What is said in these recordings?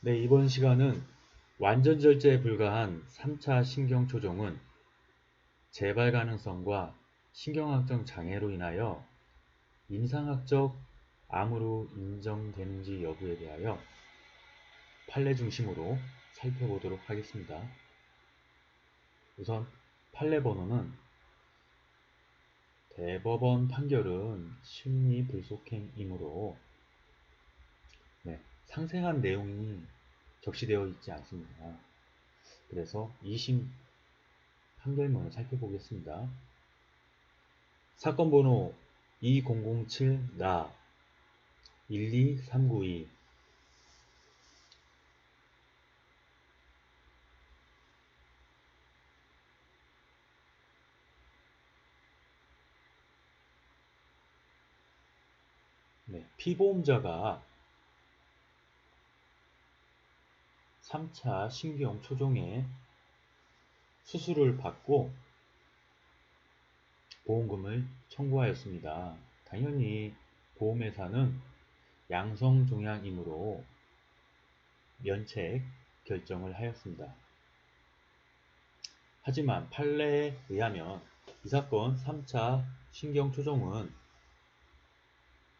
네, 이번 시간은 완전 절제에 불과한 3차 신경초종은 재발 가능성과 신경학적 장애로 인하여 임상학적 암으로 인정되는지 여부에 대하여 판례 중심으로 살펴보도록 하겠습니다. 우선 판례 번호는 대법원 판결은 심리 불속행이므로 네, 상세한 내용이 적시되어 있지 않습니다. 그래서 2심 판결문을 살펴보겠습니다. 사건 번호 2007나 12392 네, 피보험자가 3차 신경 초종에 수술을 받고 보험금을 청구하였습니다. 당연히 보험회사는 양성 종양이므로 면책 결정을 하였습니다. 하지만 판례에 의하면 이 사건 3차 신경초종은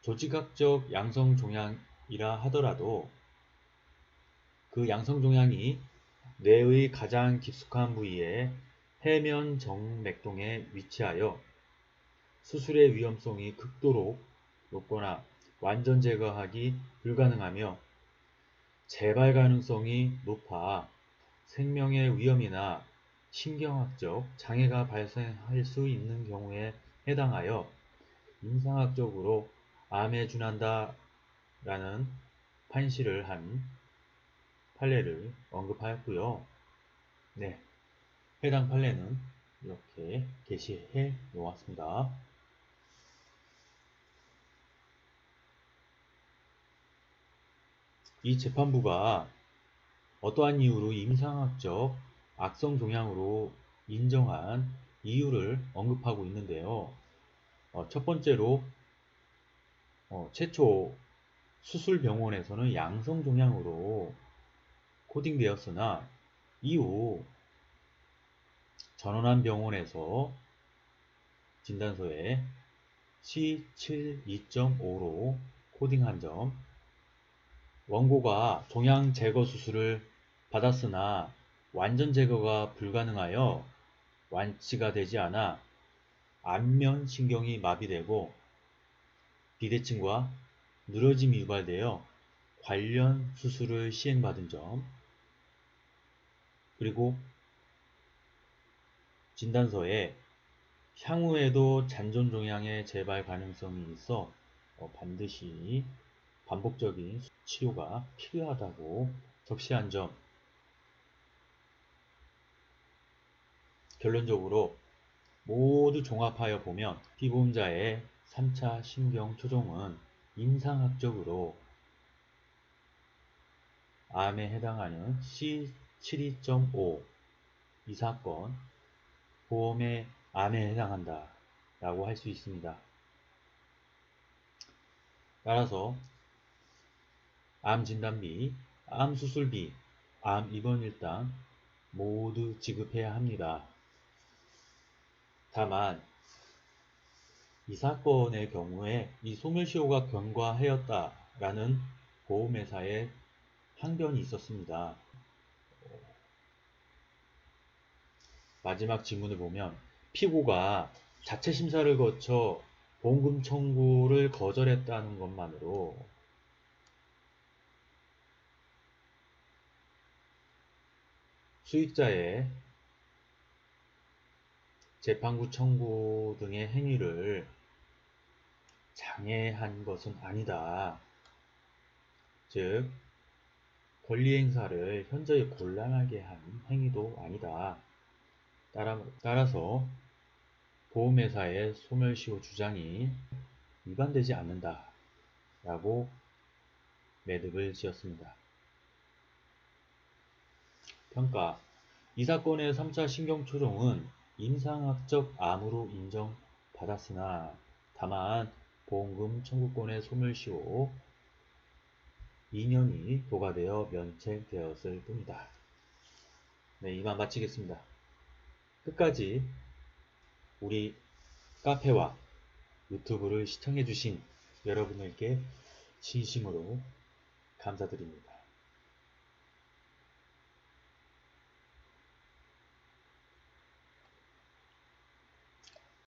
조직학적 양성종양이라 하더라도 그 양성 종양이 뇌의 가장 깊숙한 부위에 해면 정맥동에 위치하여 수술의 위험성이 극도로 높거나 완전 제거하기 불가능하며 재발 가능성이 높아 생명의 위험이나 신경학적 장애가 발생할 수 있는 경우에 해당하여 임상학적으로 암에 준한다 라는 판시를 한 판례를 언급하였고요. 네, 해당 판례는 이렇게 게시해 놓았습니다. 이 재판부가 어떠한 이유로 임상학적 악성 종양으로 인정한 이유를 언급하고 있는데요. 어, 첫 번째로 어, 최초 수술병원에서는 양성 종양으로 코딩되었으나 이후 전원한 병원에서 진단서에 C72.5로 코딩한 점 원고가 종양 제거 수술을 받았으나 완전 제거가 불가능하여 완치가 되지 않아 안면 신경이 마비되고 비대칭과 늘어짐이 유발되어 관련 수술을 시행받은 점 그리고 진단서에 향후에도 잔존 종양의 재발 가능성이 있어 어, 반드시 반복적인 치료가 필요하다고 적시한 점. 결론적으로 모두 종합하여 보면 피보험자의 3차 신경 초종은 임상학적으로 암에 해당하는 C72.5 이 사건 보험의 암에 해당한다 라고 할 수 있습니다. 따라서 암 진단비, 암 수술비, 암 입원 일당 모두 지급해야 합니다. 다만 이 사건의 경우에 이 소멸시효가 경과하였다라는 보험회사의 항변이 있었습니다. 마지막 지문을 보면 피고가 자체 심사를 거쳐 보험금 청구를 거절했다는 것만으로 수익자의 재판구 청구 등의 행위를 장애한 것은 아니다. 즉, 권리 행사를 현저히 곤란하게 한 행위도 아니다. 따라, 따라 서 보험회사의 소멸시효 주장이 위반되지 않는다. 라고 매듭을 지었습니다. 평가 이 사건의 3차 신경초종은 임상학적 암으로 인정받았으나 다만 보험금 청구권의 소멸시효 2년이 도과되어 면책되었을 뿐이다. 네, 이만 마치겠습니다. 끝까지 우리 카페와 유튜브를 시청해주신 여러분들께 진심으로 감사드립니다.